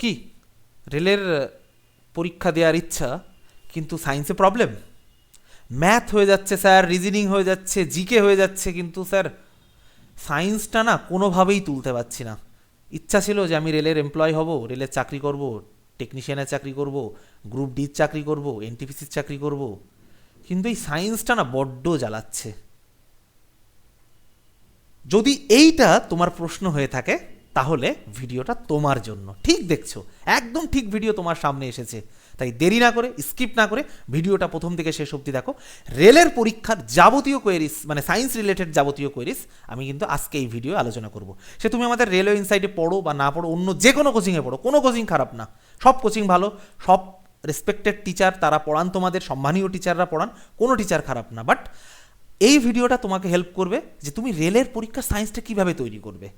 কি? রেলের পরীক্ষা দেওয়ার ইচ্ছা, কিন্তু সায়েন্সে প্রবলেম ম্যাথ হয়ে যাচ্ছে স্যার রিজনিং হয়ে যাচ্ছে জিকে হয়ে যাচ্ছে, কিন্তু স্যার সায়েন্সটা না কোনোভাবেই তুলতে পারছি না। ইচ্ছা ছিল যে আমি রেলের এমপ্লয় হব, রেলের চাকরি করব টেকনিশিয়ানের চাকরি করব গ্রুপ ডির চাকরি করব এনটিপিসির চাকরি করব। কিন্তু এই সায়েন্সটা না বড্ড জ্বালাচ্ছে। যদি এইটা তোমার প্রশ্ন হয়ে থাকে তাহলে ভিডিওটা তোমার জন্য। ঠিক দেখছ? একদম ঠিক ভিডিও তোমার সামনে এসেছে। তাই দেরি না করে, স্কিপ না করে ভিডিওটা প্রথম থেকে শেষ অবধি দেখো। রেলের পরীক্ষার যাবতীয় কোয়েরিস মানে সায়েন্স রিলেটেড যাবতীয় কোয়েরিস আমি কিন্তু আজকে এই ভিডিও আলোচনা করব। সে তুমি আমাদের রেলওয়ে ইনসাইটে পড়ো বা না পড়ো, অন্য যে কোনো কোচিংয়ে পড়ো, কোনো কোচিং খারাপ না। সব কোচিং ভালো, সব রেসপেক্টেড টিচার তারা পড়ান তোমাদের, সম্মানীয় টিচাররা পড়ান, কোনো টিচার খারাপ না। বাট এই ভিডিওটা তোমাকে হেল্প করবে যে তুমি রেলের পরীক্ষার সায়েন্সটা কীভাবে তৈরি করবে?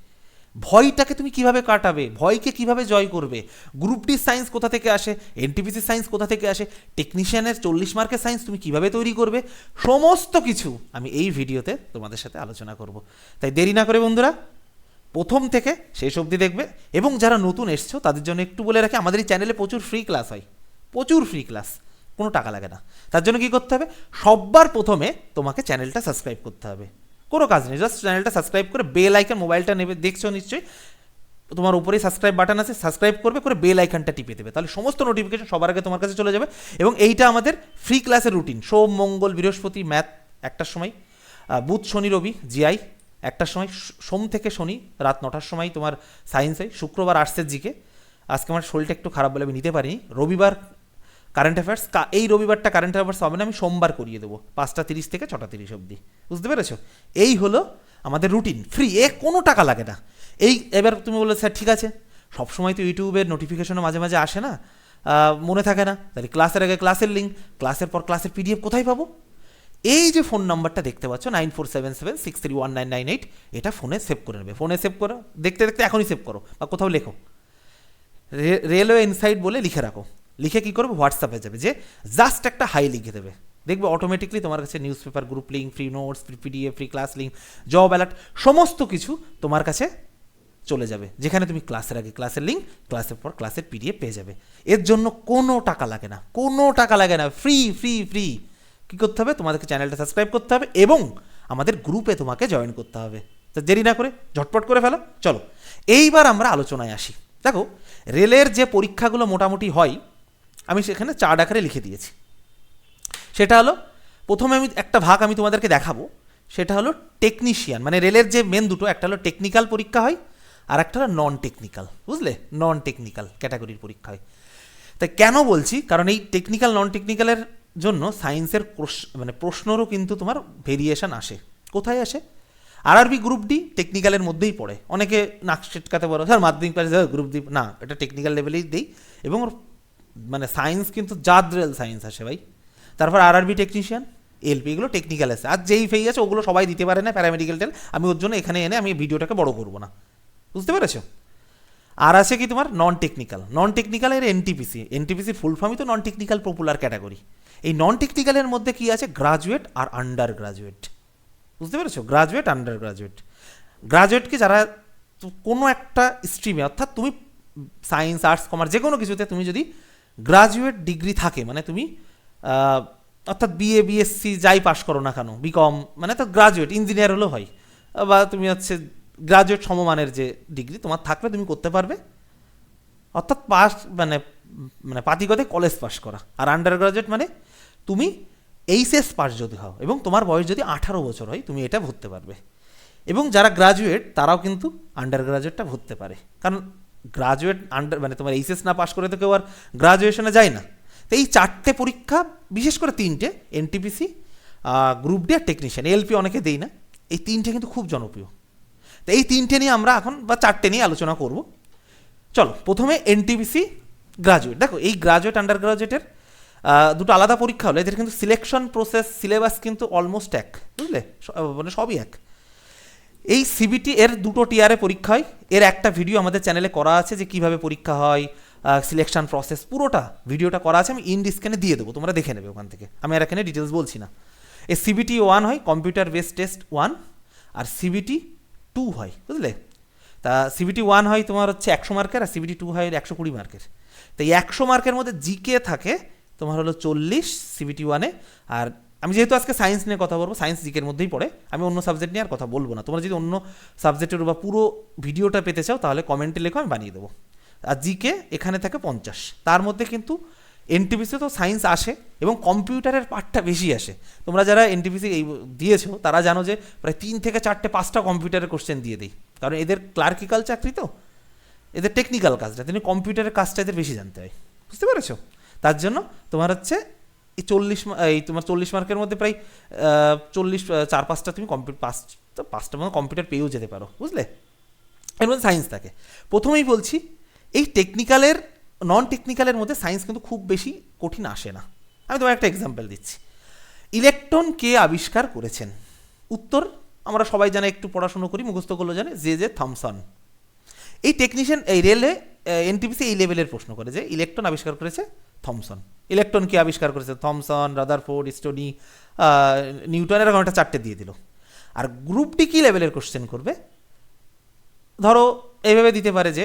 ভয়টাকে তুমি কীভাবে কাটাবে? ভয়কে কীভাবে জয় করবে? গ্রুপ ডি সায়েন্স কোথা থেকে আসে? এনটিপিসি সায়েন্স কোথা থেকে আসে? টেকনিশিয়ানের চল্লিশ মার্কের সায়েন্স তুমি কীভাবে তৈরি করবে? সমস্ত কিছু আমি এই ভিডিওতে তোমাদের সাথে আলোচনা করব। তাই দেরি না করে বন্ধুরা, প্রথম থেকে শেষ অবধি দেখবে এবং যারা নতুন এসছো, তাদের জন্য একটু বলে রাখি, আমাদের এই চ্যানেলে প্রচুর ফ্রি ক্লাস হয়। প্রচুর ফ্রি ক্লাস, কোনো টাকা লাগে না। তার জন্য কী করতে হবে? সববার প্রথমে তোমাকে চ্যানেলটা সাবস্ক্রাইব করতে হবে। কোনো কাজ নেই। জাস্ট চ্যানেলটা সাবস্ক্রাইব করে বেল আইকন মোবাইলটা নেবে, দেখছ নিশ্চয়ই? তোমার উপরেই সাবস্ক্রাইব বাটন আছে সাবস্ক্রাইব করবে, করে বেল আইকনটা টিপে দেবে। তাহলে সমস্ত নোটিফিকেশন সবার আগে তোমার কাছে চলে যাবে এবং এইটা আমাদের ফ্রি ক্লাসের রুটিন সোম, মঙ্গল, বৃহস্পতি ম্যাথ একটার সময় বুধ, শনি, রবি জিআই একটার সময় সোম থেকে শনি, রাত নটার সময় তোমার সায়েন্সে শুক্রবার আর্টসের জিকে আজকে আমার শরীরটা একটু খারাপ বলে আমি নিতে পারিনি। রবিবার কারেন্ট অ্যাফেয়ার্স এই রবিবারটা কারেন্ট অ্যাফেয়ার্স হবে না, আমি সোমবার করিয়ে দেবো, পাঁচটা তিরিশ থেকে ছটা তিরিশ অবধি। বুঝতে পেরেছ? এই হলো আমাদের রুটিন ফ্রি এ কোনো টাকা লাগে না। এই, এবার তুমি বললে, স্যার, ঠিক আছে। সবসময় তো ইউটিউবের নোটিফিকেশনও মাঝে মাঝে আসে না। মনে থাকে না। তাহলে ক্লাসের আগে ক্লাসের লিঙ্ক ক্লাসের পর ক্লাসের পিডিএফ কোথায় পাবো? এই যে ফোন নাম্বারটা দেখতে পাচ্ছ nine four seven seven six three one nine nine eight এটা ফোনে সেভ করে নেবে। ফোনে সেভ করো, দেখতে দেখতে এখনই সেভ করো, বা কোথাও লেখো। রেলওয়ে ইনসাইট বলে লিখে রাখো। লিখে কি করবে? হোয়াটসঅ্যাপে যাবে যে জাস্ট একটা হাই লিখে দেবে। দেখবে অটোমেটিকলি তোমার কাছে news paper group link free notes free PDF free class link job alert সমস্ত কিছু তোমার কাছে চলে যাবে। যেখানে তুমি ক্লাসের আগে ক্লাসের লিঙ্ক ক্লাসের পর ক্লাসের পিডিএফ পেয়ে যাবে। এর জন্য কোনো টাকা লাগে না। কোনো টাকা লাগে না। ফ্রি ফ্রি ফ্রি কী করতে হবে? তোমাদেরকে চ্যানেলটা সাবস্ক্রাইব করতে হবে এবং আমাদের গ্রুপে তোমাকে জয়েন করতে হবে। তো দেরি না করে ঝটপট করে ফেলো। চলো, এইবার আমরা আলোচনায় আসি। দেখো, রেলের যে পরীক্ষাগুলো মোটামুটি হয় আমি সেখানে চার আকারে লিখে দিয়েছি। সেটা হলো, প্রথমে আমি একটা ভাগ আমি তোমাদেরকে দেখাবো। সেটা হলো টেকনিশিয়ান মানে রেলের যে মেন দুটো, একটা হলো টেকনিক্যাল পরীক্ষা হয়, আর একটা হলো নন টেকনিক্যাল বুঝলে? নন টেকনিক্যাল ক্যাটাগরির পরীক্ষা হয়। তাই কেন বলছি? কারণ এই টেকনিক্যাল নন টেকনিক্যালের জন্য সায়েন্সের মানে প্রশ্নরও কিন্তু তোমার ভেরিয়েশন আসে। কোথায় আসে? আরআরবি গ্রুপ ডি টেকনিক্যালের মধ্যেই পড়ে। অনেকে নাক বলো, স্যার, মাধ্যমিক পাশে গ্রুপ ডি না, এটা টেকনিক্যাল লেভেলেই দেই, এবং ওর মানে সায়েন্স কিন্তু জাদ্রেল সায়েন্স আসে ভাই। তারপর আরআরবি টেকনিশিয়ান এলপি এগুলো টেকনিক্যাল আছে। আর যেই ফেই আছে, ওগুলো সবাই দিতে পারে না প্যারামেডিক্যাল টেল আমি ওর জন্য এখানে এনে আমি ভিডিওটাকে বড় করব না। বুঝতে পেরেছ? আর আছে কি তোমার? নন টেকনিক্যাল নন টেকনিক্যালের এনটিপিসি এনটিপিসি ফুল ফর্মই তো নন টেকনিক্যাল পপুলার ক্যাটাগরি এই নন টেকনিক্যালের মধ্যে কি আছে? গ্রাজুয়েট আর আন্ডার গ্রাজুয়েট বুঝতে পেরেছ? গ্রাজুয়েট আন্ডার গ্রাজুয়েট গ্রাজুয়েট কি যারা কোনো একটা স্ট্রিমে অর্থাৎ তুমি সায়েন্স আর্টস কমার্স যে কোনো কিছুতে তুমি যদি গ্রাজুয়েট ডিগ্রি থাকে মানে তুমি অর্থাৎ বিএ বিএসসি যাই পাশ করো না কেন বিকম মানে তো গ্রাজুয়েট ইঞ্জিনিয়ার হলেও হয়। বা তুমি হচ্ছে গ্রাজুয়েট সমমানের যে ডিগ্রি তোমার থাকলে তুমি করতে পারবে। অর্থাৎ পাস মানে মানে পাতিগতে কলেজ পাস করা। আর আন্ডার গ্রাজুয়েট মানে তুমি এইচএস পাস যদি হও, এবং তোমার বয়স যদি আঠারো বছর হয়, তুমি এটা ভরতে পারবে। এবং যারা গ্রাজুয়েট তারাও কিন্তু আন্ডার গ্রাজুয়েটটা ভরতে পারে। কারণ গ্রাজুয়েট আন্ডার মানে তোমার এইচএস না পাশ করে তো কেউ আর গ্রাজুয়েশনে যায় না। তো এই চারটে পরীক্ষা, বিশেষ করে তিনটে এনটিপিসি গ্রুপ ডি আর টেকনিশিয়ান এলপি অনেকে দেই না। এই তিনটে কিন্তু খুব জনপ্রিয়। তো এই তিনটে নিয়ে আমরা এখন, বা চারটে নিয়ে আলোচনা করব। চলো, প্রথমে এনটিপিসি গ্রাজুয়েট দেখো, এই গ্রাজুয়েট আন্ডার গ্রাজুয়েটের দুটো আলাদা পরীক্ষা হলো। এদের কিন্তু সিলেকশন প্রসেস সিলেবাস কিন্তু অলমোস্ট এক, বুঝলে? মানে সবই এক। এই সিবিটি এর দুটো টিয়ারে পরীক্ষা হয় এর একটা ভিডিও আমাদের চ্যানেলে করা আছে যে কীভাবে পরীক্ষা হয় সিলেকশন প্রসেস পুরোটা ভিডিওটা করা আছে, আমি ইন ডিসকানে দিয়ে দেবো, তোমরা দেখে নেবে ওখান থেকে। আমি আর এখানে ডিটেলস বলছি না। এই সিবিটি ওয়ান হয় কম্পিউটার বেস টেস্ট ওয়ান আর সিবিটি টু হয়, বুঝলে? তা সিবিটি ওয়ান হয় তোমার হচ্ছে একশো মার্কের আর সিবিটি টু হয় একশো কুড়ি মার্কের তো এই একশো মার্কের মধ্যে জিকে থাকে, তোমার হলো চল্লিশ সিবিটি ওয়ানে আর আমি যেহেতু আজকে সায়েন্স নিয়ে কথা বলব সায়েন্স জিকের মধ্যেই পড়ে, আমি অন্য সাবজেক্ট নিয়ে আর কথা বলব না। তোমরা যদি অন্য সাবজেক্টের বা পুরো ভিডিওটা পেতে চাও, তাহলে কমেন্টে লেখো, আমি বানিয়ে দেবো। আর জিকে এখানে থাকে পঞ্চাশ। তার মধ্যে কিন্তু এনটিপিসি তো সায়েন্স আসে এবং কম্পিউটারের পার্টটা বেশি আসে। তোমরা যারা এনটিপিসি এই দিয়েছ, তারা জানো যে প্রায় তিন থেকে চারটে পাঁচটা কম্পিউটারের কোশ্চেন দিয়ে দিই। কারণ এদের ক্লার্কিক্যাল চাকরি তো। এদের টেকনিক্যাল কাজটা, তিনি কম্পিউটারের কাজটা এদের বেশি জানতে হয়। বুঝতে পেরেছ? তার জন্য তোমার হচ্ছে এই চল্লিশ এই তোমার চল্লিশ মার্কের মধ্যে প্রায় চল্লিশ চার পাঁচটা তুমি কম্পিউটার পাঁচ, তো পাঁচটা মতো কম্পিউটার পেয়েও যেতে পারো, বুঝলে? এর মধ্যে সায়েন্স থাকে। প্রথমেই বলছি, এই টেকনিক্যালের নন টেকনিক্যালের মধ্যে সায়েন্স কিন্তু খুব বেশি কঠিন আসে না। আমি তোমার একটা এক্সাম্পল দিচ্ছি। ইলেকট্রন কে আবিষ্কার করেছেন? উত্তর, আমরা সবাই জানে, একটু পড়াশুনো করি, মুখস্থ করল জানে যে যে থমসন। এই টেকনিশিয়ান এই রেলে এনটিপিসি এই লেভেলের প্রশ্ন করে যে, ইলেকট্রন আবিষ্কার করেছে থমসন। ইলেকট্রন কে আবিষ্কার করেছে। থমসন, রাদারফোর্ড, স্টোনি নিউটন এরকম একটা চারটে দিয়ে দিল। আর গ্রুপ ডি কি লেভেলের কোশ্চেন করবে? ধরো এইভাবে দিতে পারে যে,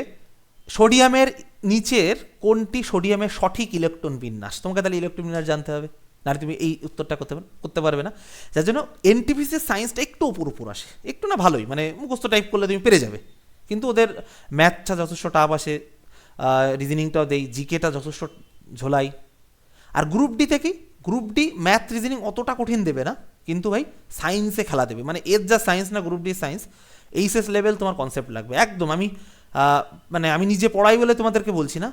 সোডিয়ামের নিচের কোনটি সোডিয়ামের সঠিক ইলেকট্রন বিন্যাস? তোমাকে তাহলে ইলেকট্রন বিন্যাস জানতে হবে। নাহলে তুমি এই উত্তরটা করতে করতে পারবে না। যার জন্য এনটিপিসির সায়েন্সটা একটু উপর উপর আসে। একটু না ভালোই মানে মুখস্থ টাইপ করলে তুমি পেরে যাবে। কিন্তু ওদের ম্যাথটা যথেষ্ট টাফ আসে রিজনিংটাও দেই জিকেটা যথেষ্ট ঝোলাই। আর গ্রুপ ডি থেকে গ্রুপ ডি ম্যাথ রিজনিং অতটা কঠিন দেবে না, কিন্তু ভাই সায়েন্সে খেলা দেবে। মানে এর যা সায়েন্স না group D science HS level তোমার কনসেপ্ট লাগবে। একদম, আমি মানে আমি নিজে পড়াই বলে তোমাদেরকে বলছি না।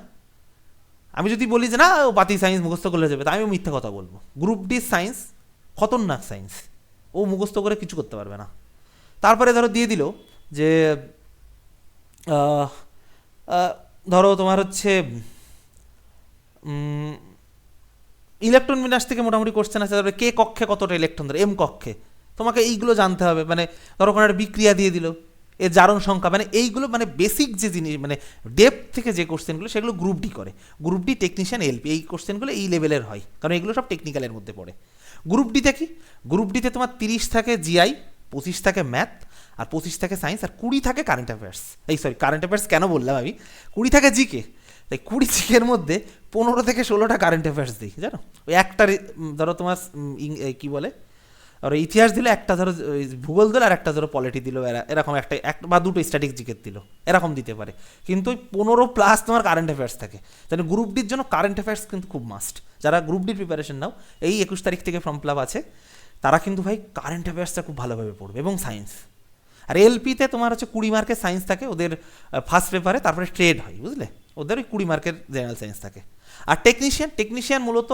আমি যদি বলি যে না, ও বাতি সায়েন্স মুখস্থ করলে যাবে, তা আমিও মিথ্যা কথা বলব। গ্রুপ ডি সায়েন্স খতরনাক সায়েন্স ও মুখস্থ করে কিছু করতে পারবে না। তারপরে ধরো দিয়ে দিল যে ধরো তোমার হচ্ছে ইলেকট্রন বিন্যাস থেকে মোটামুটি কোশ্চেন আছে তারপরে কে কক্ষে কতটা ইলেকট্রন ধরে? এম কক্ষে। তোমাকে এইগুলো জানতে হবে মানে ধরো কোনো একটা বিক্রিয়া দিয়ে দিল এর জারণ সংখ্যা মানে এইগুলো মানে বেসিক যে জিনিস মানে ডেপ থেকে যে কোশ্চেনগুলো সেগুলো গ্রুপ ডি করে। গ্রুপ ডি টেকনিশিয়ান এলপি এই কোশ্চেনগুলো এই লেভেলের হয়, কারণ এগুলো সব টেকনিক্যালের মধ্যে পড়ে। গ্রুপ ডিতে কি? গ্রুপ ডিতে তোমার তিরিশ থাকে জিআই পঁচিশ থাকে ম্যাথ আর পঁচিশ থাকে সায়েন্স আর কুড়ি থাকে কারেন্ট অ্যাফেয়ার্স এই সরি কারেন্ট অ্যাফেয়ার্স কেন বললাম আমি? কুড়ি থাকে জিকে তাই কুড়ি জিকের মধ্যে পনেরো থেকে ষোলোটা কারেন্ট অ্যাফেয়ার্স দিই, জানো? ওই একটা ধরো তোমার কি বলে? আর ইতিহাস দিলে একটা, ধরো ভূগোল দিল আর একটা, ধরো পলিটি দিল, এরা- এরকম একটা, এক বা দুটো স্ট্যাটিক জিকেট দিল, এরকম দিতে পারে। কিন্তু ওই পনেরো প্লাস তোমার কারেন্ট অ্যাফেয়ার্স থাকে। তাহলে গ্রুপ ডির জন্য কারেন্ট অ্যাফেয়ার্স কিন্তু খুব মাস্ট যারা গ্রুপ ডির প্রিপারেশন নাও, এই একুশ তারিখ থেকে ফর্ম ফিল আছে, তারা কিন্তু ভাই কারেন্ট অ্যাফেয়ার্সটা খুব ভালোভাবে পড়বে এবং সায়েন্স আর এলপিতে তোমার হচ্ছে কুড়ি মার্কের সায়েন্স থাকে, ওদের ফার্স্ট পেপারে তারপরে ট্রেড হয়, বুঝলে? ওদের ওই কুড়ি মার্কের জেনারেল সায়েন্স থাকে। আর টেকনিশিয়ান টেকনিশিয়ান মূলত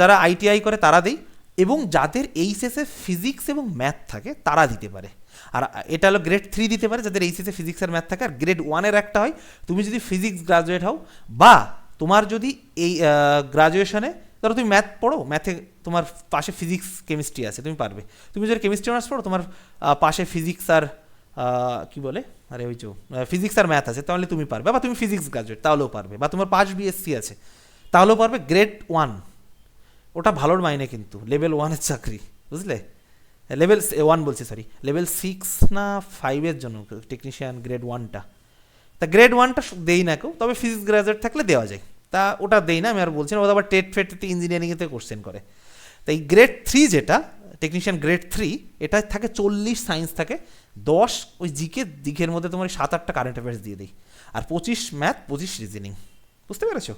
যারা আইটিআই করে তারা দেয় এবং যাদের এইচএসে ফিজিক্স এবং ম্যাথ থাকে তারা দিতে পারে। আর এটা হলো গ্রেড থ্রি দিতে পারে, যাদের এইচএসে ফিজিক্স আর ম্যাথ থাকে। আর গ্রেড ওয়ানের একটা হয়, তুমি যদি ফিজিক্স গ্রাজুয়েট হও বা তোমার যদি এই গ্রাজুয়েশনে, ধরো তুমি ম্যাথ পড়ো, ম্যাথে তোমার পাশে ফিজিক্স কেমিস্ট্রি আছে, তুমি পারবে। তুমি যদি কেমিস্ট্রি অনার্স পড়ো, তোমার পাশে ফিজিক্স আর কি বলে? আরে ওই যে ফিজিক্স আর ম্যাথ আছে, তাহলে তুমি পারবে। বা তুমি ফিজিক্স গ্রাজুয়েট তাহলেও পারবে। বা তোমার পাঁচ বিএসসি আছে, তাহলেও পারবে। গ্রেড ওয়ান ওটা ভালোর মাইনে কিন্তু লেভেল ওয়ানের চাকরি, বুঝলে? লেভেল ওয়ান বলছি সরি লেভেল সিক্স না ফাইভের জন্য টেকনিশিয়ান গ্রেড ওয়ানটা তা গ্রেড ওয়ানটা দেই না কেউ, তবে ফিজিক্স গ্রাজুয়েট থাকলে দেওয়া যায়। তা ওটা দেই না, আমি আর বলছি না ওটা আবার টেট ফেটতে ইঞ্জিনিয়ারিংয়েতে কোশ্চেন করে। তাই গ্রেড থ্রি যেটা টেকনিশিয়ান গ্রেড থ্রি এটা থাকে চল্লিশ সায়েন্স থাকে। দশ ওই জিকে দিকের মধ্যে তোমার সাত, আটটা কারেন্ট অ্যাফেয়ার্স দিয়ে দিই। আর পঁচিশ ম্যাথ পঁচিশ রিজনিং বুঝতে পেরেছ?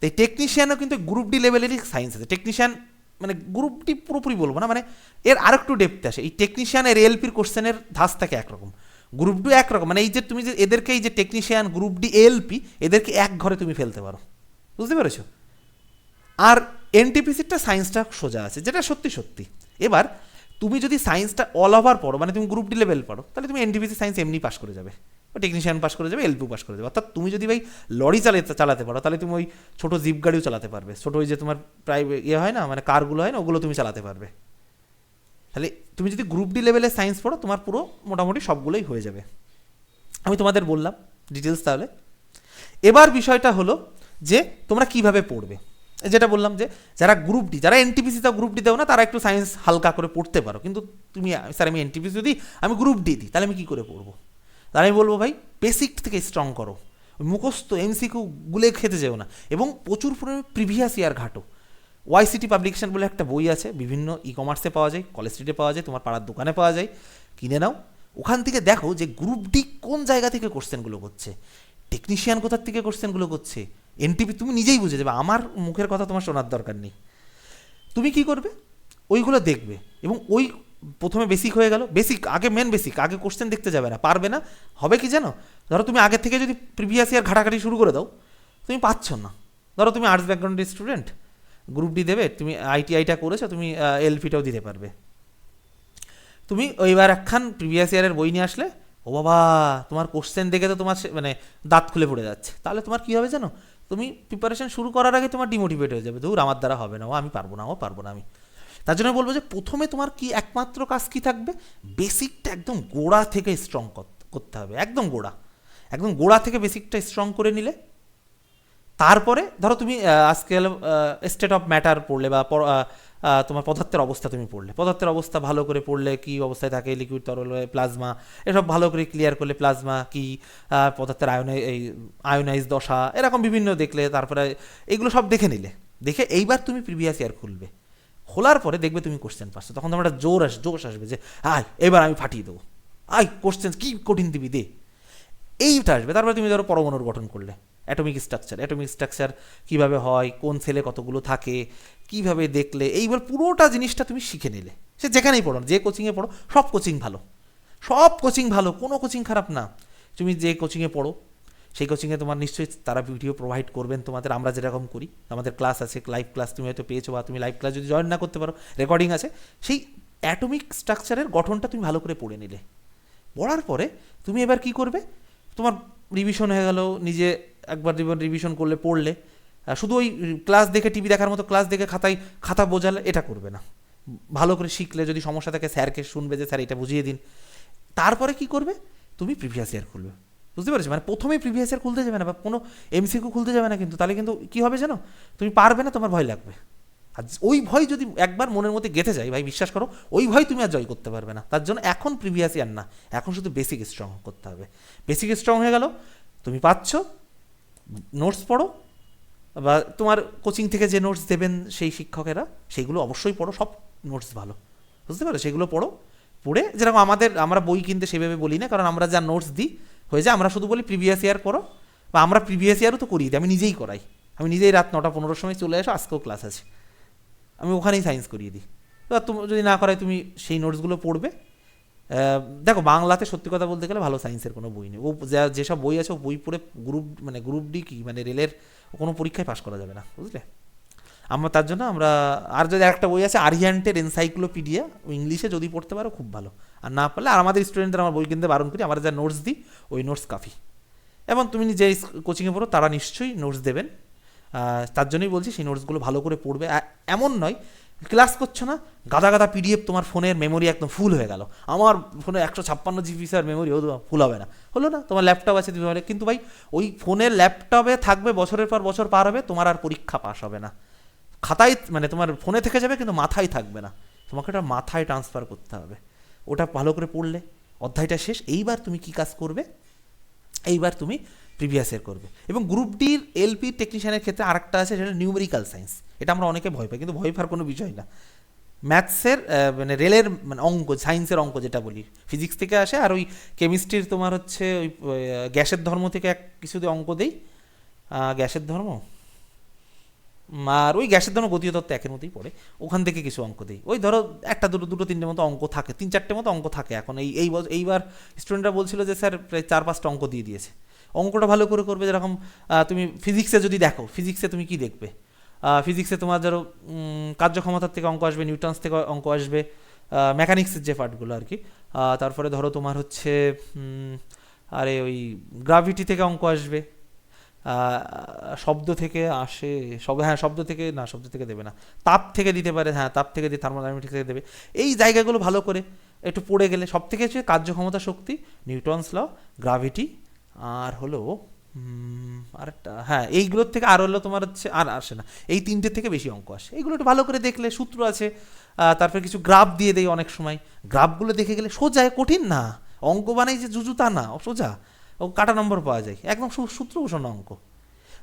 তাই টেকনিশিয়ানও কিন্তু গ্রুপ ডি লেভেলেরই সায়েন্স আছে। টেকনিশিয়ান মানে গ্রুপ ডি পুরোপুরি বলব না মানে এর আরেকটু ডেপথ আসে। এই টেকনিশিয়ান এর এলপির কোশ্চেনের ধাস থাকে একরকম। গ্রুপ ডি একরকম। মানে এই যে তুমি যে এদেরকে, এই যে টেকনিশিয়ান গ্রুপ ডি এলপি এদেরকে এক ঘরে তুমি ফেলতে পারো। বুঝতে পেরেছ? আর এনটিপিসিটা সায়েন্সটা সোজা আছে, যেটা সত্যি সত্যি। এবার তুমি যদি সায়েন্সটা অল ওভার পড়ো মানে তুমি গ্রুপ ডি লেভেল পড়ো, তাহলে তুমি এনটিপিসি সায়েন্স এমনি পাস করে যাবে। বা টেকনিশিয়ান পাস করে যাবে এলপি পাস করে যাবে। অর্থাৎ তুমি যদি ভাই লরি চালাতে চালাতে পারো, তাহলে তুমি ওই ছোটো জিপ গাড়িও চালাতে পারবে। ছোটো ওই যে তোমার প্রায় ইয়ে হয় না মানে কারগুলো হয় না, ওগুলো তুমি চালাতে পারবে। তাহলে তুমি যদি গ্রুপ ডি লেভেলে সায়েন্স পড়ো, তোমার পুরো মোটামুটি সবগুলোই হয়ে যাবে। আমি তোমাদের বললাম ডিটেলস তাহলে। এবার বিষয়টা হলো যে তোমরা কীভাবে পড়বে। যেটা বললাম যে যারা গ্রুপ ডি যারা এনটিপিসি তা গ্রুপ ডি দাও না, তারা একটু সায়েন্স হালকা করে পড়তে পারো। কিন্তু তুমি স্যার আমি এনটিপিসি যদি আমি গ্রুপ ডি দিই, তাহলে আমি কী করে পড়ব? তাহলে আমি বলব ভাই বেসিক থেকে স্ট্রং করো। মুখস্থ এমসিকিউ গুলে খেতে যেও না। এবং প্রচুর পরিমাণে প্রিভিয়াস ইয়ার ঘাটো। ওয়াইসিটি পাবলিকেশন বলে একটা বই আছে, বিভিন্ন ই কমার্সে পাওয়া যায় কলেজ স্ট্রিটে পাওয়া যায়, তোমার পাড়ার দোকানে পাওয়া যায়। কিনে নাও। ওখান থেকে দেখো যে গ্রুপ ডি কোন জায়গা থেকে কোশ্চেনগুলো করছে টেকনিশিয়ান কোথার থেকে কোশ্চেনগুলো করছে এনটিপি তুমি নিজেই বুঝে যাবে, আমার মুখের কথা তোমার শোনার দরকার নেই। তুমি কি করবে? ওইগুলো দেখবে এবং ওই প্রথমে বেসিক হয়ে গেল। বেসিক আগে মেন বেসিক আগে কোশ্চেন দেখতে যাবে না, পারবে না। হবে কি জানো? ধরো তুমি আগের থেকে যদি প্রিভিয়াস ইয়ার ঘাটাঘাটি শুরু করে দাও, তুমি পাচ্ছ না। ধরো তুমি আর্টস ব্যাকগ্রাউন্ডের স্টুডেন্ট গ্রুপ ডি দেবে, তুমি আইটিআইটা করেছ, তুমি এলপিটাও দিতে পারবে। তুমি ওইবার একখান প্রিভিয়াস ইয়ারের বই নিয়ে আসলে, ও বাবা, তোমার কোশ্চেন দেখে তো তোমার মানে দাঁত খুলে পড়ে যাচ্ছে। তাহলে তোমার কী হবে জানো? তুমি প্রিপারেশন শুরু করার আগে তোমার ডিমোটিভেট হয়ে যাবে। ধর, আমার দ্বারা হবে না, ও আমি পারব না, ও পারব না আমি। তার জন্য বলব যে প্রথমে তোমার কি একমাত্র কাজ কি থাকবে? বেসিকটা একদম গোড়া থেকে স্ট্রং করতে হবে, একদম গোড়া। একদম গোড়া থেকে বেসিকটা স্ট্রং করে নিলে, তারপরে ধরো তুমি আজকাল আজকে স্টেট অফ ম্যাটার পড়লে বা তোমার পদার্থের অবস্থা তুমি পড়লে। পদার্থের অবস্থা ভালো করে পড়লে কি অবস্থায় থাকে? লিকুইড তরল প্লাজমা এসব ভালো করে ক্লিয়ার করলে প্লাজমা কি পদার্থের আয়নাই এই আয়োনাইজ দশা, এরকম বিভিন্ন দেখলে তারপরে এগুলো সব দেখে নিলে। দেখে এইবার তুমি প্রিভিয়াস ইয়ার খুলবে। খোলার পরে দেখবে তুমি কোশ্চেন পাচ্ছ। তখন তোমার একটা জোর আস, জোশ আসবে যে, আয়, এবার আমি ফাটিয়ে দেবো। আয় কোশ্চেন কি কঠিন দিবি, দে। এইটা আসবে। তারপরে তুমি ধরো পরমাণুর গঠন করলে। অ্যাটমিক স্ট্রাকচার অ্যাটমিক স্ট্রাকচার কীভাবে হয়, কোন সেলে কতগুলো থাকে, কীভাবে দেখলে, এইবার পুরোটা জিনিসটা তুমি শিখে নিলে। সে যেখানেই পড়ো, যে কোচিংয়ে পড়ো, সব কোচিং ভালো। সব কোচিং ভালো, কোনো কোচিং খারাপ না। তুমি যে কোচিংয়ে পড়ো, সেই কোচিংয়ে তোমার নিশ্চয়ই তারা ভিডিও প্রোভাইড করবেন তোমাদের, আমরা যেরকম করি। আমাদের ক্লাস আছে লাইভ ক্লাস তুমি হয়তো পেয়েছ বা তুমি লাইভ ক্লাস যদি জয়েন না করতে পারো রেকর্ডিং আছে। সেই অ্যাটমিক স্ট্রাকচারের গঠনটা তুমি ভালো করে পড়ে নিলে। পড়ার পরে তুমি এবার কি করবে? তোমার রিভিশন হয়ে গেল, নিজে একবার রিভিশন করলে, পড়লে শুধু ওই ক্লাস দেখে টিভি দেখার মতো ক্লাস দেখে খাতায়, খাতা বোঝালে এটা করবে না। ভালো করে শিখলে যদি সমস্যা থাকে, স্যারকে শুনবে যে, স্যার, এটা বুঝিয়ে দিন। তারপরে কি করবে? তুমি প্রিভিয়াস ইয়ার খুলবে। বুঝতে পেরেছ? মানে প্রথমেই প্রিভিয়াস ইয়ার খুলতে যাবে না বা কোনো এমসিকিউ খুলতে যাবে না কিন্তু, তাহলে কিন্তু কি হবে জানো? তুমি পারবে না, তোমার ভয় লাগবে। আর ওই ভয় যদি একবার মনের মধ্যে গেঁথে যায়, ভাই, বিশ্বাস করো, ওই ভয় তুমি আর জয় করতে পারবে না। তার জন্য এখন প্রিভিয়াস ইয়ার না, এখন শুধু বেসিক স্ট্রং করতে হবে। বেসিক স্ট্রং হয়ে গেল, তুমি পাচ্ছ নোটস পড়ো, বা তোমার কোচিং থেকে যে নোটস দেবেন সেই শিক্ষকেরা, সেইগুলো অবশ্যই পড়ো, সব নোটস ভালো। বুঝতে পারো সেগুলো পড়ো, পড়ে যেরকম আমাদের, আমরা বই কিনতে সেভাবে বলি না, কারণ আমরা যা নোটস দিই, হয়ে যায়, আমরা শুধু বলি প্রিভিয়াস ইয়ার করো বা আমরা প্রিভিয়াস ইয়ারও তো দিই, আমি নিজেই করাই। আমি নিজেই রাত নটা পনেরোর সময় চলে আসো আজকেও ক্লাস আছে। আমি ওখানেই সায়েন্স করিয়ে দিই। তুমি, যদি না করাই তুমি সেই নোটসগুলো পড়বে। দেখো, বাংলাতে সত্যি কথা বলতে গেলে ভালো সায়েন্সের কোনো বই নেই। ও যেসব বই আছে, ও বই পড়ে গ্রুপ মানে গ্রুপ ডি কি? মানে রেলের কোনো পরীক্ষায় পাশ করা যাবে না, বুঝলে? আমরা তার জন্য আমরা, আর যদি একটা বই আছে আরিয়ান্টের এনসাইক্লোপিডিয়া ইংলিশে যদি পড়তে পারো, খুব ভালো। আর না পারলে আর আমাদের স্টুডেন্টদের আমার বই কিনতে বারণ করি, আমরা যা নোটস দিই, ওই নোটস কাফি এবং তুমি যে কোচিংয়ে পড়ো, তারা নিশ্চয়ই নোটস দেবেন। তার জন্যই বলছি, সেই নোটসগুলো ভালো করে পড়বে। এমন নয় ক্লাস করছ না? গাদা গাদা পিডিএফ তোমার ফোনের মেমোরি একদম ফুল হয়ে গেল। আমার ফোনে একশো ছাপ্পান্ন জিবি স্যার মেমোরি ও ফুল হবে না। হলো না? তোমার ল্যাপটপ আছে তুমি কিন্তু ভাই, ওই ফোনের ল্যাপটপে থাকবে, বছরের পর বছর পার হবে, তোমার আর পরীক্ষা পাস হবে না। খাতায় মানে তোমার ফোনে থেকে যাবে, কিন্তু মাথায় থাকবে না। তোমাকে ওটা মাথায় ট্রান্সফার করতে হবে। ওটা ভালো করে পড়লে, অধ্যায়টা শেষ। এইবার তুমি কি কাজ করবে? এইবার তুমি প্রিভিয়াস ইয়ার করবে। এবং গ্রুপ ডির এলপি টেকনিশিয়ানের ক্ষেত্রে আরেকটা আছে, সেটা নিউমেরিক্যাল সায়েন্স এটা আমরা অনেকে ভয় পাই, কিন্তু ভয় পাওয়ার কোনো বিষয় না। ম্যাথসের মানে রেলের মানে অঙ্ক সায়েন্সের অঙ্ক যেটা বলি। ফিজিক্স থেকে আসে, আর ওই কেমিস্ট্রির তোমার হচ্ছে ওই গ্যাসের ধর্ম থেকে এক কিছু অঙ্ক দেই। গ্যাসের ধর্ম? আর ওই গ্যাসের ধর্ম গতীয় তত্ত্ব একের মতোই পড়ে। ওখান থেকে কিছু অঙ্ক দিই। ওই ধরো একটা, দুটো দুটো, তিনটে মতো অঙ্ক থাকে। তিন, চারটে মতো অঙ্ক থাকে এখন। এই এই এইবার স্টুডেন্টরা বলছিল যে, স্যার, প্রায় চার, পাঁচটা অঙ্ক দিয়ে দিয়েছে। অঙ্কটা ভালো করে করবে যেরকম তুমি ফিজিক্সে যদি দেখো ফিজিক্সে তুমি কি দেখবে? ফিজিক্সে তোমার ধরো কার্যক্ষমতার থেকে অঙ্ক আসবে, নিউটন্স থেকে অঙ্ক আসবে মেকানিক্সের যে পার্টগুলো আর কি তারপরে ধরো তোমার হচ্ছে আরে ওই গ্রাভিটি থেকে অঙ্ক আসবে। শব্দ থেকে আসে, শব্দ হ্যাঁ শব্দ থেকে, না, শব্দ থেকে দেবে না। তাপ থেকে দিতে পারে হ্যাঁ তাপ থেকে দিয়ে থার্মোডাইনামিক থেকে দেবে। এই জায়গাগুলো ভালো করে একটু পড়ে গেলে সব থেকে হচ্ছে কার্যক্ষমতা শক্তি, নিউটনস ল গ্রাভিটি আর হলো আরেকটা হ্যাঁ এইগুলোর থেকে আর হলো তোমার হচ্ছে, আর আসে না। এই তিনটে থেকে বেশি অঙ্ক আসে। এইগুলো একটু ভালো করে দেখলে সূত্র আছে তারপরে কিছু গ্রাফ দিয়ে দেয় অনেক সময়। গ্রাফগুলো দেখে গেলে সোজা কঠিন না। অঙ্ক বানাই যে জুজু তা না, সোজা। ও কাটা নম্বর পাওয়া যায়। একদম সু- সূত্রভূষণ অঙ্ক।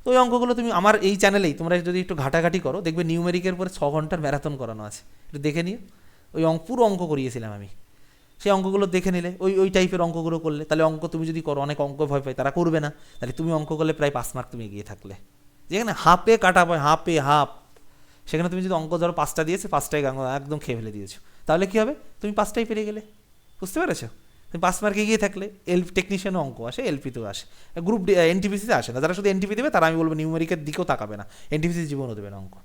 তো ওই অঙ্কগুলো তুমি আমার এই চ্যানেলেই তোমরা যদি একটু ঘাটাঘাটি করো, দেখবে নিউমেরিকের পরে ছ ঘণ্টার ম্যারাথন করানো আছে। একটু দেখে নিও। ওই অঙ্ক পুরো অঙ্ক করিয়েছিলাম আমি। সেই অঙ্কগুলো দেখে নিলে, ওই ওই টাইপের অঙ্কগুলো করলে, তাহলে অঙ্ক তুমি যদি করো, অনেক অঙ্ক ভয় পায়, তারা করবে না। তাহলে তুমি অঙ্ক করলে প্রায় পাঁচ মার্ক তুমি এগিয়ে থাকলে। যেখানে হাফে কাটা পায় হাফে হাফ সেখানে তুমি যদি অঙ্ক ধরো পাঁচটা দিয়েছে গাঙ্গ, একদম খেয়ে ফেলে দিয়েছ। তাহলে কী হবে? তুমি পাঁচটাই পেরে গেলে। বুঝতে পেরেছ? তুমি পাঁচ মার্কে এগিয়ে থাকলে, এল টেকনিশিয়ানও অঙ্ক আসে এলপিতেও আসে। গ্রুপ এনটিপিসিতে আসে না। যারা শুধু এনটিপি দেবে, তারা আমি বলব নিউমেরিকের দিকেও তাকাবে না। এনটিপিসি জীবনও দেবে না অঙ্ক।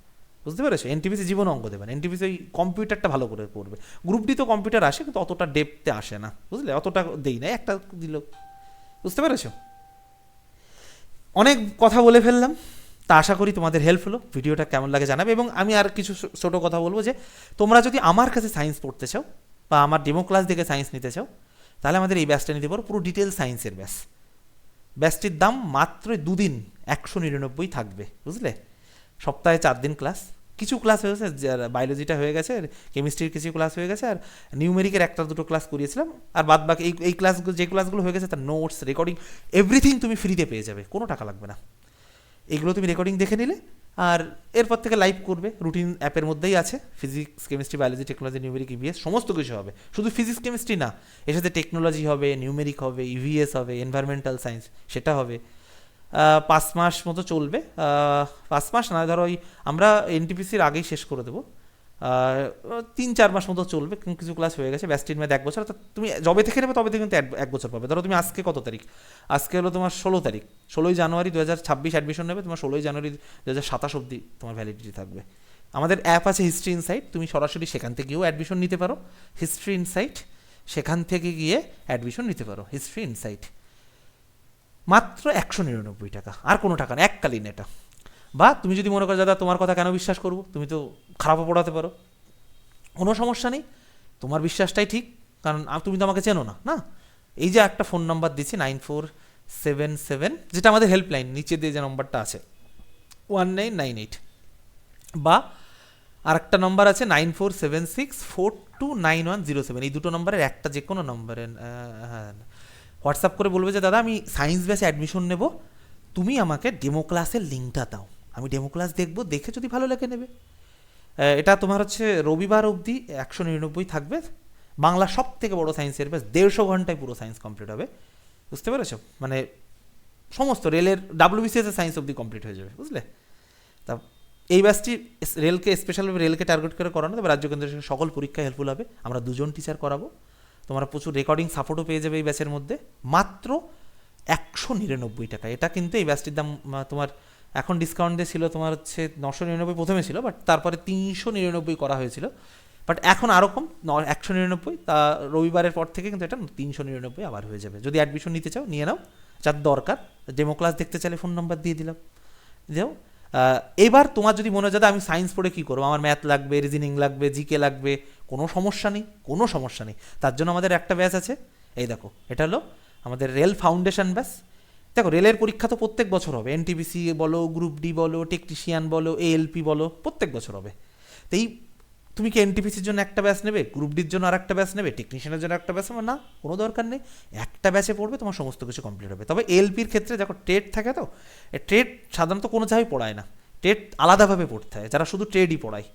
বুঝতে পেরেছ? এনটিপিসি জীবনও অঙ্ক দেবে না। এনটিপিসি ওই কম্পিউটারটা ভালো করে করবে গ্রুপ ডি তো কম্পিউটার আসে, কিন্তু অতটা ডেপতে আসে না। বুঝলে? অতটা দেই না। একটা দিল বুঝতে পেরেছ? অনেক কথা বলে ফেললাম। তা আশা করি তোমাদের হেল্প হলো। ভিডিওটা কেমন লাগে জানাবে। এবং আমি আর কিছু ছোটো কথা বলব যে, তোমরা যদি আমার কাছে সায়েন্স পড়তে চাও, বা আমার ডেমো ক্লাস দেখে সায়েন্স নিতে চাও, তাহলে আমাদের এই ব্যাচটা নিতে পারো। পুরো ডিটেল সায়েন্সের ব্যাচ ব্যাচটির দাম মাত্র দুদিন একশো নিরানব্বই থাকবে। বুঝলে? সপ্তাহে চার দিন ক্লাস কিছু ক্লাস হয়েছে বায়োলজিটা হয়ে গেছে কেমিস্ট্রির কিছু ক্লাস হয়ে গেছে, আর নিউমেরিকের একটা দুটো ক্লাস করিয়েছিলাম, আর বাদ বাকি এই এই ক্লাসগুলো যে ক্লাসগুলো হয়ে গেছে তার নোটস রেকর্ডিং এভরিথিং তুমি ফ্রিতে পেয়ে যাবে, কোনো টাকা লাগবে না। এগুলো তুমি রেকর্ডিং দেখে নিলে, আর এরপর থেকে লাইভ করবে রুটিন অ্যাপের মধ্যেই আছে physics chemistry biology technology numeric EVS সমস্ত কিছু হবে। শুধু ফিজিক্স কেমিস্ট্রি না, এর সাথে টেকনোলজি হবে নিউমেরিক হবে ইভিএস হবে এনভায়রনমেন্টাল সায়েন্স সেটা হবে। পাঁচ মাস মতো চলবে। পাঁচ মাস না, ধরো ওই আমরা এনটিপিসির আগেই শেষ করে দেবো। তিন চার মাস মতো চলবে কিছু ক্লাস হয়ে গেছে ব্যাস্টির ম্যাথ এক বছর। অর্থাৎ তুমি যবে থেকে নেবে, তবে থেকে কিন্তু এক- এক বছর পাবে। ধরো তুমি আজকে কত তারিখ? আজকে হলো তোমার ষোলো তারিখ। ষোলোই জানুয়ারি দু হাজার ছাব্বিশ অ্যাডমিশন নেবে, তোমার ষোলোই জানুয়ারি দু হাজার সাতাশ অব্দি তোমার ভ্যালিডিটি থাকবে। আমাদের অ্যাপ আছে হিস্ট্রি ইনসাইট তুমি সরাসরি সেখান থেকেও অ্যাডমিশন নিতে পারো। হিস্ট্রি ইনসাইট সেখান থেকে গিয়ে অ্যাডমিশন নিতে পারো। হিস্ট্রি ইনসাইট মাত্র একশো নিরানব্বই টাকা, আর কোনো টাকা না, এককালীন এটা। বা তুমি যদি মনে করো, দাদা, তোমার কথা কেন বিশ্বাস করব? তুমি তো খারাপও পড়াতে পারো। কোনো সমস্যা নেই, তোমার বিশ্বাসটাই ঠিক, কারণ তুমি তো আমাকে চেনো না না? এই যে একটা ফোন নাম্বার দিচ্ছি, নাইন ফোর সেভেন সেভেন, যেটা আমাদের হেল্পলাইন, নিচে দিয়ে যে নম্বরটা আছে, ওয়ান নাইন নাইন এইট। বা আরেকটা নম্বর আছে, nine four seven six four two nine one zero seven. এই দুটো নম্বরের একটা যে কোনো নম্বরে হ্যাঁ হোয়াটসঅ্যাপ করে বলবে যে, দাদা, আমি সায়েন্স ব্যাচে অ্যাডমিশন নেব। তুমি আমাকে ডেমো ক্লাসের লিঙ্কটা দাও। আমি ডেমো ক্লাস দেখব, দেখে যদি ভালো লেগে নেবে। এটা তোমার হচ্ছে রবিবার অবধি একশো নিরানব্বই থাকবে। বাংলা সব থেকে বড় সায়েন্সের ব্যাচ দেড়শো ঘন্টায় পুরো সায়েন্স কমপ্লিট হবে। বুঝতে পেরেছ? মানে সমস্ত রেলের ডাব্লিউবিসিএস সায়েন্স অবধি কমপ্লিট হয়ে যাবে, বুঝলে? তা এই ব্যাচটি রেলকে স্পেশালভাবে রেলকে টার্গেট করে করানো, তবে রাজ্য কেন্দ্রের সকল পরীক্ষায় হেল্পফুল হবে। আমরা দুজন টিচার করাবো। তোমরা প্রচুর রেকর্ডিং সাপোর্টও পেয়ে যাবে এই ব্যাচের মধ্যে। মাত্র একশো নিরানব্বই টাকা। এটা কিন্তু এই ব্যাচটির দাম তোমার এখন ডিসকাউন্ট দিয়ে ছিল তোমার হচ্ছে নশো নিরানব্বই প্রথমে ছিল বাট তারপরে তিনশো নিরানব্বই করা হয়েছিল। বাট এখন আরও কম একশো নিরানব্বই, তা রবিবারের পর থেকে কিন্তু এটা তিনশো নিরানব্বই আবার হয়ে যাবে। যদি অ্যাডমিশন নিতে চাও, নিয়ে নাও, যার দরকার। ডেমো ক্লাস দেখতে চাইলে ফোন নাম্বার দিয়ে দিলাম। যাও। এবার তোমার যদি মনে হয় আমি সায়েন্স পড়ে কী করব? আমার ম্যাথ লাগবে রিজনিং লাগবে জিকে লাগবে কোনো সমস্যা নেই, কোনো সমস্যা নেই। তার জন্য আমাদের একটা ব্যাচ আছে। এই দেখো, এটা হলো আমাদের রেল ফাউন্ডেশন ব্যাচ দেখো, রেলের পরীক্ষা তো প্রত্যেক বছর হবে। এনটিপিসি বলো গ্রুপ ডি বলো টেকনিশিয়ান বলো এএলপি বলো, প্রত্যেক বছর হবে। তো এই, তুমি কি এনটিপিসির জন্য একটা ব্যাচ নেবে? গ্রুপ ডির জন্য আর একটা ব্যাচ নেবে টেকনিশিয়ানের জন্য একটা ব্যাচ না, কোনো দরকার নেই। একটা ব্যাচে পড়বে, তোমার সমস্ত কিছু কমপ্লিট হবে। তবে এলপির ক্ষেত্রে দেখো ট্রেড থাকে তো ট্রেড সাধারণত কোনো জায়গায় পড়ায় না। ট্রেড আলাদাভাবে পড়তে হয়, যারা শুধু ট্রেডই পড়ায়।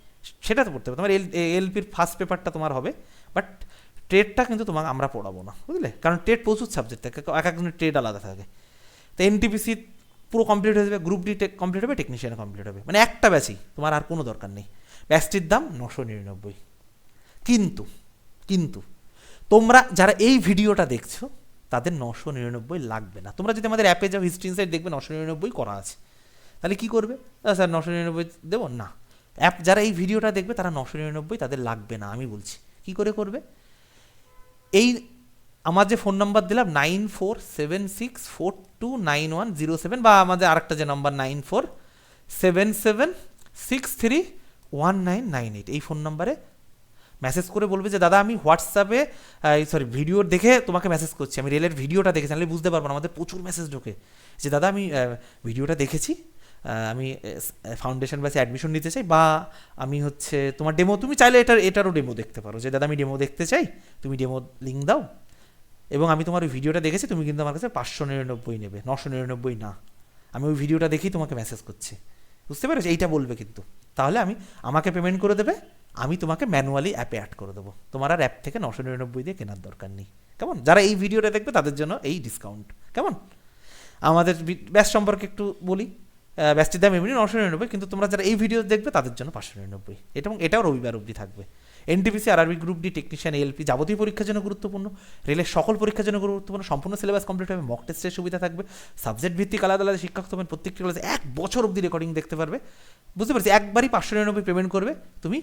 সেটা তো পড়তে হবে। তোমার এল এলপির ফার্স্ট পেপারটা তোমার হবে বাট ট্রেডটা কিন্তু তোমাকে আমরা পড়াবো না, বুঝলে? কারণ ট্রেড প্রচুর সাবজেক্ট থাকে, এক একজনের ট্রেড আলাদা থাকে। তো এনটিপিসি পুরো কমপ্লিট হয়ে যাবে গ্রুপ ডি কমপ্লিট হবে টেকনিশিয়ান কমপ্লিট হবে। মানে একটা ব্যাচই তোমার আর কোনো দরকার নেই। ব্যাচটির দাম নশো নিরানব্বই। কিন্তু কিন্তু তোমরা যারা এই ভিডিওটা দেখছ, তাদের নশো নিরানব্বই লাগবে না। তোমরা যদি আমাদের অ্যাপে যাও হিস্ট্রি ইনসাইট দেখবে, নশো নিরানব্বই করা আছে। তাহলে কী করবে? স্যার, নশো নিরানব্বই দেবো? না। অ্যাপ যারা এই ভিডিওটা দেখবে তারা নশো নিরানব্বই তাদের লাগবে না, আমি বলছি। কি করে করবে? এই আমার যে ফোন নাম্বার দিলাম nine four seven six four two nine one zero seven বা আমাদের আরেকটা যে number nine four seven seven six three one nine nine eight. এই ফোন নাম্বারে মেসেজ করে বলবে যে, দাদা, আমি হোয়াটসঅ্যাপে সরি ভিডিও দেখে তোমাকে মেসেজ করছি। আমি রেলের ভিডিওটা দেখেছি, নাহলে বুঝতে পারব না, আমাদের প্রচুর মেসেজ ঢোকে। যে, দাদা, আমি ভিডিওটা দেখেছি আমি ফাউন্ডেশন ব্যাচে অ্যাডমিশন নিতে চাই বা আমি হচ্ছে তোমার ডেমো তুমি চাইলে এটার, এটারও ডেমো দেখতে পারো যে, দাদা, আমি ডেমো দেখতে চাই, তুমি ডেমো লিঙ্ক দাও। এবং আমি তোমার ওই ভিডিওটা দেখেছি, তুমি কিন্তু আমার কাছে পাঁচশো নিরানব্বই নেবে, নশো নিরানব্বই না। আমি ওই ভিডিওটা দেখেই তোমাকে মেসেজ করছি। বুঝতে পেরেছ? এইটা বলবে কিন্তু। তাহলে আমি, আমাকে পেমেন্ট করে দেবে, আমি তোমাকে ম্যানুয়ালি অ্যাপে অ্যাড করে দেবো। তোমার আর অ্যাপ থেকে নশো নিরানব্বই দিয়ে কেনার দরকার নেই। কেমন? যারা এই ভিডিওটা দেখবে, তাদের জন্য এই ডিসকাউন্ট কেমন? আমাদের ব্যাস সম্পর্কে একটু বলি। আহ, ব্যাসটির দাম এমনি নশো নিরানব্বই কিন্তু তোমরা যারা এই ভিডিও দেখবে তাদের জন্য পাঁচশো নিরানব্বই। এবং এটাও রবিবার অবধি থাকবে। NTPC RRB group D technician LP যাবতীয় পরীক্ষার জন্য গুরুত্বপূর্ণ। রেলের সকল পরীক্ষার জন্য গুরুত্বপূর্ণ। সম্পূর্ণ সিলেবাস কমপ্লিট হবে মক টেস্টের সুবিধা থাকবে। সাবজেক্ট ভিত্তিক আলাদা আলাদা শিক্ষক তোমার প্রত্যেকটি ক্লাসে এক বছর অবধি রেকর্ডিং দেখতে পারবে। বুঝতে পারছি? একবারই পাঁচশো নিরানব্বই পেমেন্ট করবে। তুমি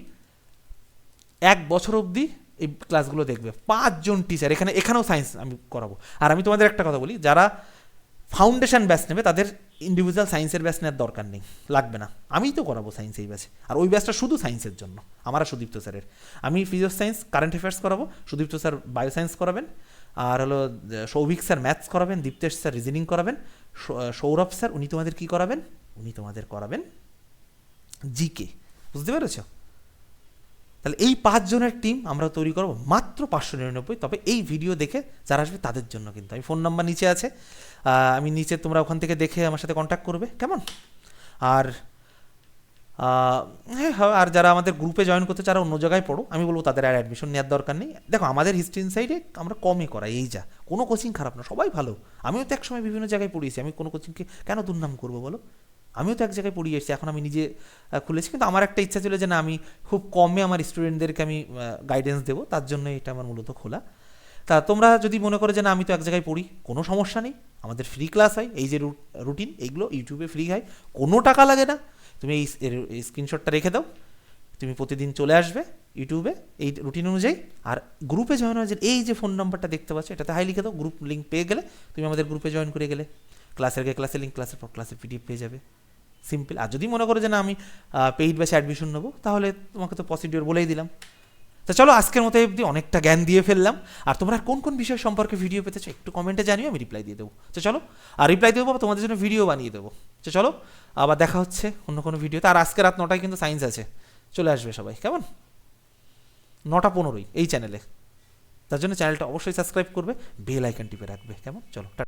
এক বছর অবধি এই ক্লাসগুলো দেখবে। পাঁচজন টিচার এখানে এখানেও সায়েন্স আমি করাবো। আর আমি তোমাদের একটা কথা বলি যারা ফাউন্ডেশন ব্যাচ নেবে তাদের ইন্ডিভিজুয়াল সায়েন্সের ব্যাস নেওয়ার দরকার নেই, লাগবে না। আমিই তো করাবো সায়েন্স এই ব্যাচে আর ওই ব্যাসটা শুধু সায়েন্সের জন্য আমার আর সুদীপ্ত স্যারের। আমি ফিজিক্স সায়েন্স কারেন্ট অ্যাফেয়ার্স করাবো, সুদীপ্ত স্যার বায়ো সায়েন্স করাবেন, আর হলো সৌভিক স্যার ম্যাথস করাবেন, দীপ্তেশ স্যার রিজনিং করাবেন সৌরভ স্যার উনি তোমাদের কী করাবেন? উনি তোমাদের করাবেন জিকে বুঝতে পেরেছ? তাহলে এই পাঁচজনের টিম আমরা তৈরি করব মাত্র পাঁচশো নিরানব্বই। তবে এই ভিডিও দেখে যারা আসবে তাদের জন্য কিন্তু। আমি ফোন নাম্বার নিচে আছে। আমি নিচে তোমরা ওখান থেকে দেখে আমার সাথে কন্ট্যাক্ট করবে। কেমন? আর হ্যাঁ হ্যাঁ, আর যারা আমাদের গ্রুপে জয়েন করতে যারা অন্য জায়গায় পড়ো। আমি বলব তাদের আর অ্যাডমিশন নেওয়ার দরকার নেই। দেখো আমাদের হিস্ট্রি ইনসাইডে আমরা কমই করাই এই যা। কোনো কোচিং খারাপ না সবাই ভালো। আমিও তো একসময় বিভিন্ন জায়গায় পড়িয়েছি। আমি কোনো কোচিংকে কেন দুর্নাম করব বলো? আমিও তো এক জায়গায় পড়িয়ে এসেছি, এখন আমি নিজে খুলেছি। কিন্তু আমার একটা ইচ্ছা ছিল যে না, আমি খুব কমে আমার স্টুডেন্টদেরকে আমি গাইডেন্স দেবো, তার জন্য এটা আমার মূলত খোলা। তা তোমরা যদি মনে করো যে না, আমি তো এক জায়গায় পড়ি, কোনো সমস্যা নেই, আমাদের ফ্রি ক্লাস হয়, এই যে রুটিন এইগুলো ইউটিউবে ফ্রি হয়, কোনো টাকা লাগে না। তুমি এই স্ক্রিনশটটা রেখে দাও, তুমি প্রতিদিন চলে আসবে ইউটিউবে এই রুটিন অনুযায়ী। আর গ্রুপে জয়েন হয়ে এই যে ফোন নাম্বারটা দেখতে পাচ্ছ, এটাতে হাই লিখে দাও গ্রুপ লিঙ্ক পেয়ে গেলে, তুমি আমাদের গ্রুপে জয়েন করে গেলে। ক্লাসের আগে ক্লাসের লিঙ্ক ক্লাসের পর ক্লাসের পিডিএফ পেয়ে যাবে। সিম্পল। আর যদি মনে করো যে না, আমি পেইড ব্যাচে অ্যাডমিশন নেব, তাহলে তোমাকে তো প্রসিডিওর বলেই দিলাম। তো চলো, আজকের মতো অবধি অনেকটা জ্ঞান দিয়ে ফেললাম। আর তোমরা কোন কোন বিষয় সম্পর্কে ভিডিও পেতে চাও, একটু কমেন্টে জানিও, আমি রিপ্লাই দিয়ে দেবো। তো চলো, আর রিপ্লাই দেবো তোমাদের জন্য ভিডিও বানিয়ে দেবো। তো চলো, আবার দেখা হচ্ছে অন্য কোনো ভিডিওতে আর আজকে রাত নটায় কিন্তু সায়েন্স আছে। চলে আসবে সবাই, কেমন? নটা পনেরোই, এই চ্যানেলে তার জন্য চ্যানেলটা অবশ্যই সাবস্ক্রাইব করবে বেল আইকন টিপে রাখবে, কেমন? চলো।